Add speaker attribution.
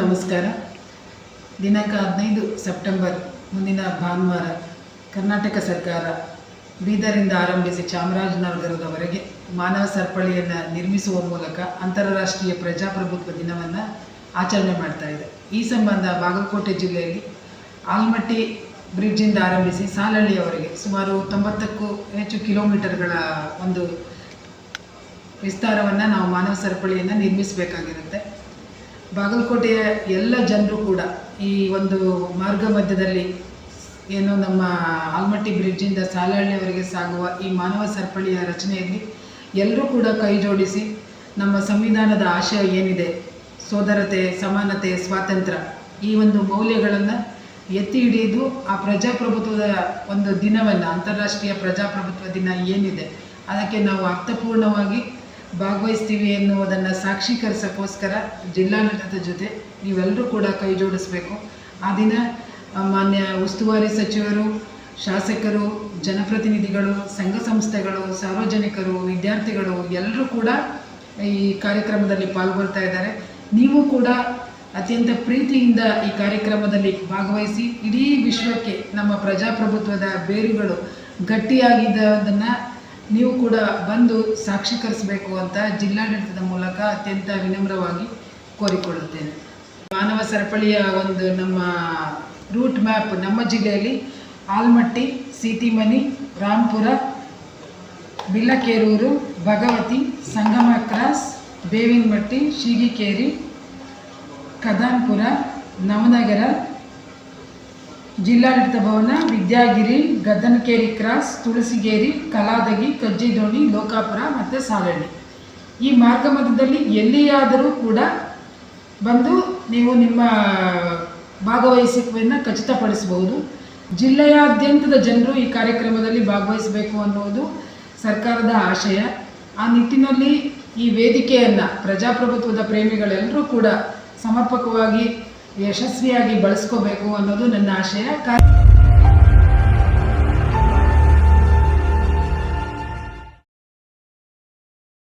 Speaker 1: ನಮಸ್ಕಾರ. ದಿನಾಂಕ ಹದಿನೈದು ಸೆಪ್ಟೆಂಬರ್, ಮುಂದಿನ ಭಾನುವಾರ ಕರ್ನಾಟಕ ಸರ್ಕಾರ ಬೀದರಿಂದ ಆರಂಭಿಸಿ ಚಾಮರಾಜನಗರದವರೆಗೆ ಮಾನವ ಸರಪಳಿಯನ್ನು ನಿರ್ಮಿಸುವ ಮೂಲಕ ಅಂತಾರಾಷ್ಟ್ರೀಯ ಪ್ರಜಾಪ್ರಭುತ್ವ ದಿನವನ್ನು ಆಚರಣೆ ಮಾಡ್ತಾ ಇದೆ. ಈ ಸಂಬಂಧ ಬಾಗಲಕೋಟೆ ಜಿಲ್ಲೆಯಲ್ಲಿ ಆಲ್ಮಟ್ಟಿ ಬ್ರಿಡ್ಜಿಂದ ಆರಂಭಿಸಿ ಸಾಲಹಳ್ಳಿಯವರೆಗೆ ಸುಮಾರು ತೊಂಬತ್ತಕ್ಕೂ ಹೆಚ್ಚು ಕಿಲೋಮೀಟರ್ಗಳ ಒಂದು ವಿಸ್ತಾರವನ್ನು ನಾವು ಮಾನವ ಸರಪಳಿಯನ್ನು ನಿರ್ಮಿಸಬೇಕಾಗಿರುತ್ತೆ. ಬಾಗಲಕೋಟೆಯ ಎಲ್ಲ ಜನರು ಕೂಡ ಈ ಒಂದು ಮಾರ್ಗ ಮಧ್ಯದಲ್ಲಿ ಏನು ನಮ್ಮ ಆಲ್ಮಟ್ಟಿ ಬ್ರಿಡ್ಜಿಂದ ಸಾಲಹಳ್ಳಿಯವರೆಗೆ ಸಾಗುವ ಈ ಮಾನವ ಸರಪಳಿಯ ರಚನೆಯಲ್ಲಿ ಎಲ್ಲರೂ ಕೂಡ ಕೈ ಜೋಡಿಸಿ ನಮ್ಮ ಸಂವಿಧಾನದ ಆಶಯ ಏನಿದೆ, ಸೋದರತೆ, ಸಮಾನತೆ, ಸ್ವಾತಂತ್ರ್ಯ, ಈ ಒಂದು ಮೌಲ್ಯಗಳನ್ನು ಎತ್ತಿ ಹಿಡಿದು ಆ ಪ್ರಜಾಪ್ರಭುತ್ವದ ಒಂದು ದಿನವನ್ನು, ಅಂತಾರಾಷ್ಟ್ರೀಯ ಪ್ರಜಾಪ್ರಭುತ್ವ ದಿನ ಏನಿದೆ, ಅದಕ್ಕೆ ನಾವು ಅರ್ಥಪೂರ್ಣವಾಗಿ ಭಾಗವಹಿಸ್ತೀವಿ ಎನ್ನುವುದನ್ನು ಸಾಕ್ಷೀಕರಿಸೋಕ್ಕೋಸ್ಕರ ಜಿಲ್ಲಾಡಳಿತದ ಜೊತೆ ನೀವೆಲ್ಲರೂ ಕೂಡ ಕೈ ಜೋಡಿಸ್ಬೇಕು. ಆ ದಿನ ಮಾನ್ಯ ಉಸ್ತುವಾರಿ ಸಚಿವರು, ಶಾಸಕರು, ಜನಪ್ರತಿನಿಧಿಗಳು, ಸಂಘ ಸಂಸ್ಥೆಗಳು, ಸಾರ್ವಜನಿಕರು, ವಿದ್ಯಾರ್ಥಿಗಳು ಎಲ್ಲರೂ ಕೂಡ ಈ ಕಾರ್ಯಕ್ರಮದಲ್ಲಿ ಪಾಲ್ಗೊಳ್ತಾ ಇದ್ದಾರೆ. ನೀವು ಕೂಡ ಅತ್ಯಂತ ಪ್ರೀತಿಯಿಂದ ಈ ಕಾರ್ಯಕ್ರಮದಲ್ಲಿ ಭಾಗವಹಿಸಿ, ಇಡೀ ವಿಶ್ವಕ್ಕೆ ನಮ್ಮ ಪ್ರಜಾಪ್ರಭುತ್ವದ ಬೇರುಗಳು ಗಟ್ಟಿಯಾಗಿದ್ದದನ್ನು ನೀವು ಕೂಡ ಬಂದು ಸಾಕ್ಷೀಕರಿಸಬೇಕು ಅಂತ ಜಿಲ್ಲಾಡಳಿತದ ಮೂಲಕ ಅತ್ಯಂತ ವಿನಮ್ರವಾಗಿ ಕೋರಿಕೊಳ್ಳುತ್ತೇನೆ. ಮಾನವ ಸರಪಳಿಯ ಒಂದು ನಮ್ಮ ರೂಟ್ ಮ್ಯಾಪ್ ನಮ್ಮ ಜಿಲ್ಲೆಯಲ್ಲಿ ಆಲ್ಮಟ್ಟಿ, ಸೀತಿಮನಿ ರಾಂಪುರ ಬಿಲ್ಲಕೇರೂರು, ಭಗವತಿ, ಸಂಗಮ ಕ್ರಾಸ್, ಬೇವಿನಮಟ್ಟಿ, ಶೀಗಿಕೇರಿ, ಕದಾನ್ಪುರ, ನವನಗರ ಜಿಲ್ಲಾಡಳಿತ ಭವನ, ವಿದ್ಯಾಗಿರಿ, ಗದ್ದನಕೇರಿ ಕ್ರಾಸ್, ತುಳಸಿಗೇರಿ, ಕಲಾದಗಿ, ಕಜ್ಜಿದೋಣಿ, ಲೋಕಾಪುರ ಮತ್ತು ಸಾಲಹಳ್ಳಿ ಈ ಮಾರ್ಗ ಮಧ್ಯದಲ್ಲಿ ಎಲ್ಲಿಯಾದರೂ ಕೂಡ ಬಂದು ನೀವು ನಿಮ್ಮ ಭಾಗವಹಿಸುವನ್ನು ಖಚಿತಪಡಿಸಬಹುದು. ಜಿಲ್ಲೆಯಾದ್ಯಂತದ ಜನರು ಈ ಕಾರ್ಯಕ್ರಮದಲ್ಲಿ ಭಾಗವಹಿಸಬೇಕು ಅನ್ನುವುದು ಸರ್ಕಾರದ ಆಶಯ. ಆ ನಿಟ್ಟಿನಲ್ಲಿ ಈ ವೇದಿಕೆಯನ್ನು ಪ್ರಜಾಪ್ರಭುತ್ವದ ಪ್ರೇಮಿಗಳೆಲ್ಲರೂ ಕೂಡ ಸಮರ್ಪಕವಾಗಿ ಯಶಸ್ವಿಯಾಗಿ ಬಳಸ್ಕೋಬೇಕು ಅನ್ನೋದು ನನ್ನ ಆಶಯ.